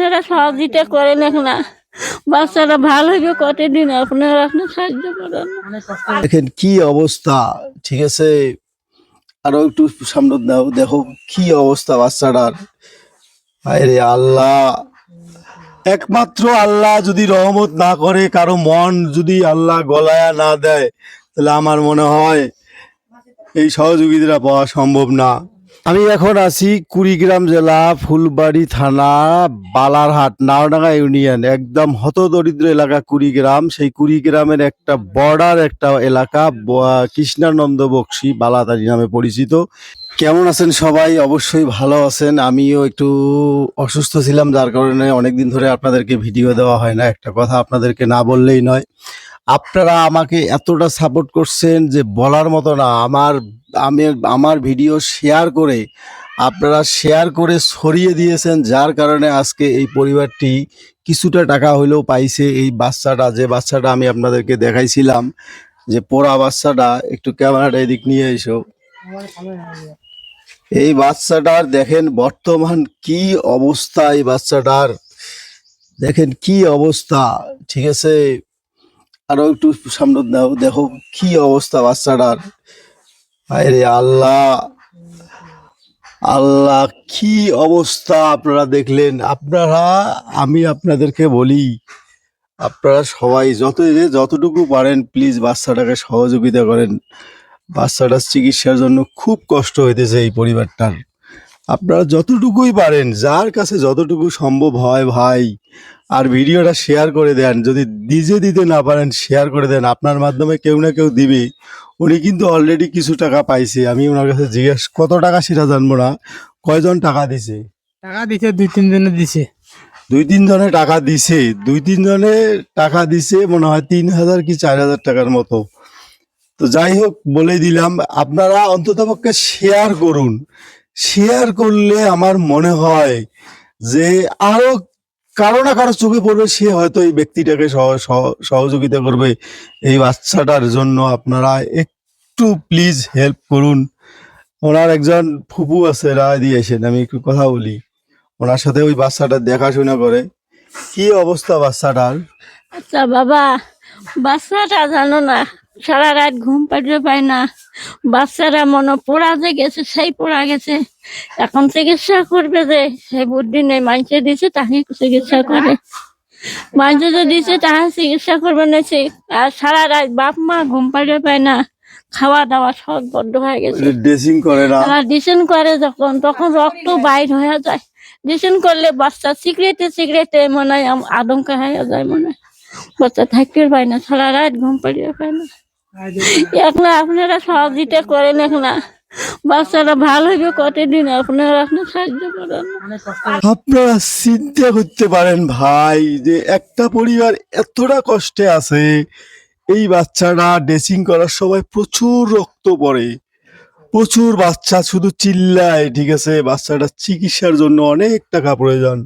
আপনারা সহযোগিতা করেন না। বাচ্চারা ভালো হইবে কতদিন? আপনারা আপনি সাহায্য করেন। দেখেন কি অবস্থা, ঠিক আছে? আরও একটু সামনে দাও, দেখো কি অবস্থা বাচ্চাটার। আরে আল্লাহ। একমাত্র আল্লাহ যদি রহমত না করে, কারও মন যদি আল্লাহ গলায়া না দেয়, তাহলে আমার মনে হয় এই সহযোগিতা পাওয়া সম্ভব না। আমি এখন আছি কুড়িগ্রাম জেলা ফুলবাড়ি থানা, বালারহাট, নাওডাঙ্গা ইউনিয়ন, একদম হতদরিদ্র এলাকা কুড়িগ্রাম। সেই কুড়িগ্রামের একটা বর্ডার, একটা এলাকা কৃষ্ণানন্দ বক্সি, বালাতারি নামে পরিচিত। কেমন আছেন সবাই? অবশ্যই ভালো আছেন। আমিও একটু অসুস্থ ছিলাম, যার কারণে অনেকদিন ধরে আপনাদেরকে ভিডিও দেওয়া হয় না। একটা কথা আপনাদেরকে না বললেই নয়। আপনারা আমাকে এতটা সাপোর্ট করছেন যে বলার মতো না। আমার, আমি, আমার ভিডিও শেয়ার করে আপনারা শেয়ার করে সরিয়ে দিয়েছেন, যার কারণে আজকে এই পরিবারটি কিছুটা টাকা হলেও পাইছে। এই বাচ্চাটা, যে বাচ্চাটা আমি আপনাদেরকে দেখাইছিলাম, যে পোড়া বাচ্চাটা, একটু ক্যামেরাটা এদিক নিয়ে এসো। এই বাচ্চাটার দেখেন বর্তমান কি অবস্থা, এই বাচ্চাটার। দেখেন কি অবস্থা, ঠিক আছে? আরও একটু সামনে দাও, দেখো কি অবস্থা বাচ্চাটার। আরে আল্লাহ আল্লাহ কি অবস্থা আপনারা দেখলেন? আপনারা, আমি আপনাদেরকে বলি, আপনারা সবাই যত যতটুকু পারেন প্লিজ বাচ্চাটাকে সহযোগিতা করেন। বাচ্চাটার চিকিৎসার জন্য খুব কষ্ট হইতেছে এই পরিবারটার। আপনারা যতটুকুই পারেন যার কাছে যতটুকু সম্ভব হয় ভাই আর ভিডিওটা শেয়ার করে দেন। যদি নিজে দিতে না পারেন শেয়ার করে দেন। আপনার মাধ্যমে কেউ না কেউ দিবে। উনি কিন্তু অলরেডি কিছু টাকা পাইছে। আমি ওনার কাছে জিজ্ঞেস কত টাকা সেটা জানব না। কয়জন টাকা দিছে? টাকা দিছে দুই তিন জনে দিছে। দুই তিন জনে টাকা দিছে। দুই তিন জনে টাকা দিছে মনে হয় তিন হাজার কি চার হাজার টাকার মতো। তো যাই হোক বলে দিলাম আপনারা অন্ততপক্ষে শেয়ার করুন। শেয়ার করলে আমার মনে হয় যে আরও কারও না কারও চোখে পড়বে, সে হয়তো এই ব্যক্তিটাকে সহ- সহ- সহযোগিতা করবে। এই বাচ্চাটার জন্য আপনারা একটু প্লিজ হেল্প করুন। ওনার একজন ফুপু আছে, রায় দিয়েছেন আমি একটু কথা বলি। ওনার সাথে ওই বাচ্চাটা দেখাশোনা করে। কি অবস্থা বাচ্চাটার? আচ্ছা বাবা, বাচ্চাটা জানো না সারা রাত ঘুম পাড়তে পায় না। বাচ্চারা মনে পোড়া যে গেছে সেই পোড়া গেছে। এখন চিকিৎসা করবে যে সেই বুদ্ধি নেই মাইনসে দিছে তাকে চিকিৎসা করে। মাইনসে যে দিছে তাহা চিকিৎসা করবে না সে। আর সারা রাত বাপ মা ঘুম পাড়তে পায় না। খাওয়া দাওয়া সব বড্ড হয়ে গেছে। ড্রেসিং করে না। ডিসেন করে যখন তখন রক্ত বাইর হয়ে যায়। ডিসেন করলে বাচ্চা সিগারেটে সিগারেটে মনে হয় আদমকা হয়ে যায় মনে হয়। বাচ্চা থাকতে পায় না সারা রাত ঘুম পাড়িয়ে পায় না। এখন আপনারা সহযোগিতা করেন এখন বাচ্চারা ভালো হইবে কতদিন? আপনারা আপনার সাহায্য করেন। আপনারা চিন্তা করতে পারেন ভাই, যে একটা পরিবার এতটা কষ্টে আছে, এই বাচ্চাটা ড্রেসিং করার সময় প্রচুর রক্ত পড়ে। প্রচুর বাচ্চা শুধু চিল্লায়, ঠিক আছে? বাচ্চাটা চিকিৎসার জন্য অনেক টাকা প্রয়োজন।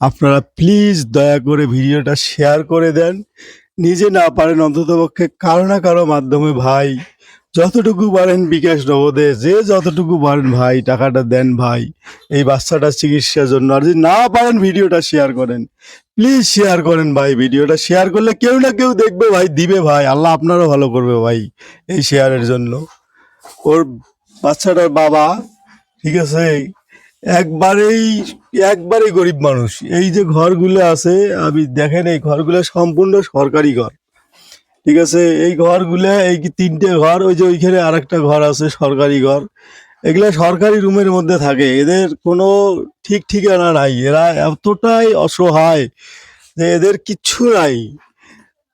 আপনারা প্লিজ দয়া করে ভিডিওটা শেয়ার করে দেন। নিজে না পারেন অন্ততপক্ষে কারও না কারও মাধ্যমে ভাই। যতটুকু পারেন বিকাশ নগদে, যে যতটুকু পারেন ভাই, টাকাটা দেন ভাই। এই বাচ্চাটার চিকিৎসার জন্য। আর যদি না পারেন ভিডিওটা শেয়ার করেন। প্লিজ শেয়ার করেন ভাই ভিডিওটা। শেয়ার করলে কেউ না কেউ দেখবে ভাই, দিবে ভাই। আল্লাহ আপনারও ভালো করবে ভাই এই শেয়ারের জন্য। ওর বাচ্চাটার বাবা, ঠিক আছে? একবারেই একবারেই গরিব মানুষ। এই যে ঘরগুলো আছে, আমি দেখেন এই ঘরগুলো সম্পূর্ণ সরকারি ঘর। ঠিক আছে? এই ঘরগুলো, এই তিনটে ঘর, ওই যে ওইখানে আরেকটা ঘর আছে, সরকারি ঘর। এগুলা সরকারি রুমের মধ্যে থাকে। এদের কোনো ঠিক ঠিকানা নাই। এরা এতটাই অসহায় যে এদের কিচ্ছু নাই।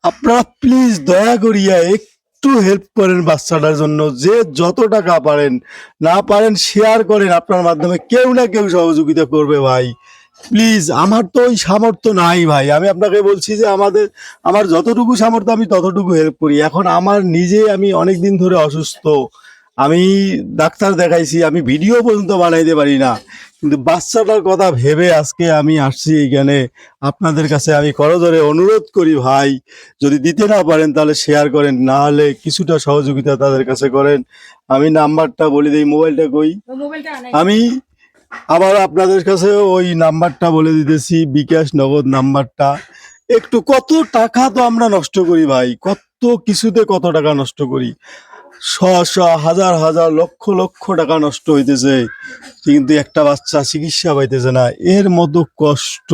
আপনারা প্লিজ দয়া করিয়া একটু হেল্প করেন বাচ্চাটার জন্য। যে যত টাকা পারেন, না পারেন শেয়ার করেন আপনার মাধ্যমে। কেউ না কেউ সহযোগিতা করবে ভাই। প্লিজ আমার তো ওই সামর্থ্য নাই ভাই। আমি আপনাকে বলছি যে আমাদের, আমার যতটুকু সামর্থ্য আমি ততটুকু হেল্প করি। এখন আমার নিজে আমি অনেক দিন ধরে অসুস্থ। আমি ডাক্তার দেখাইছি আমি ভিডিও পর্যন্ত বানাইতে পারি না। কিন্তু বাচ্চাটার কথা ভেবে আজকে আমি আসছি এইখানে। আপনাদের কাছে আমি করজোরে অনুরোধ করি ভাই যদি দিতে না পারেন তাহলে শেয়ার করেন না হলে কিছুটা সহযোগিতা তাদের কাছে করেন। আমি নাম্বারটা বলে দিই মোবাইলটা কই? আমি আবার আপনাদের কাছে ওই নাম্বারটা বলে দিতেছি বিকাশ নগদ নাম্বারটা। একটু কত টাকা তো আমরা নষ্ট করি ভাই কত কিছুতে কত টাকা নষ্ট করি। শ শ হাজার হাজার লক্ষ লক্ষ টাকা নষ্ট হইতেছে। কিন্তু একটা বাচ্চা চিকিৎসা পাইতেছে না। এর মতো কষ্ট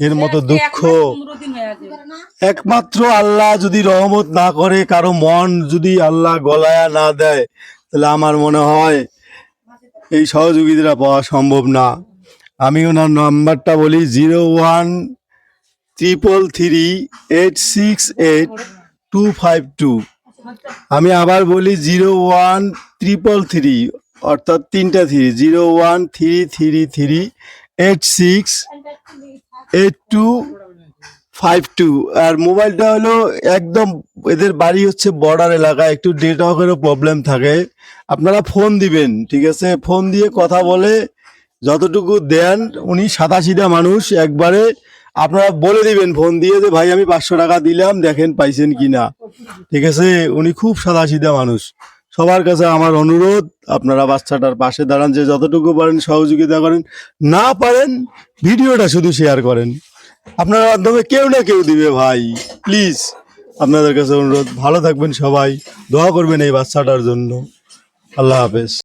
এর মতো দুঃখ। একমাত্র আল্লাহ যদি রহমত না করে কারও মন যদি আল্লাহ গলায়া না দেয় তাহলে আমার মনে হয় এই সহযোগিতা পাওয়া সম্ভব না। আমি ওনার নাম্বারটা বলি zero one triple three eight six eight two five two. আমি আবার বলি জিরো ওয়ান ট্রিপল থ্রি, অর্থাৎ তিনটা three, zero one three three three, eight six, eight two, five two. আর মোবাইলটা হলো একদম এদের বাড়ি হচ্ছে বর্ডার এলাকা, একটু নেটওয়ার্কেরও প্রবলেম থাকে। আপনারা ফোন দিবেন, ঠিক আছে? ফোন দিয়ে কথা বলে যতটুকু দেন, উনি সাদাসিধা মানুষ একবারে আপনারা বলে দিবেন, ফোন দিয়ে যে, ভাই, আমি পাঁচশো টাকা দিলাম, দেখেন পাইছেন কি না ঠিক আছে? উনি খুব সাদাসিধা মানুষ। সবার কাছে আমার অনুরোধ, আপনারা বাচ্চাটার পাশে দাঁড়ান, যে যতটুকু পারেন সহযোগিতা করেন। না পারেন, ভিডিওটা শুধু শেয়ার করেন। আপনার মাধ্যমে কেউ না কেউ দিবে, ভাই। প্লিজ আপনাদের কাছে অনুরোধ। ভালো থাকবেন সবাই। দোয়া করবেন এই বাচ্চাটার জন্য। আল্লাহ হাফেজ।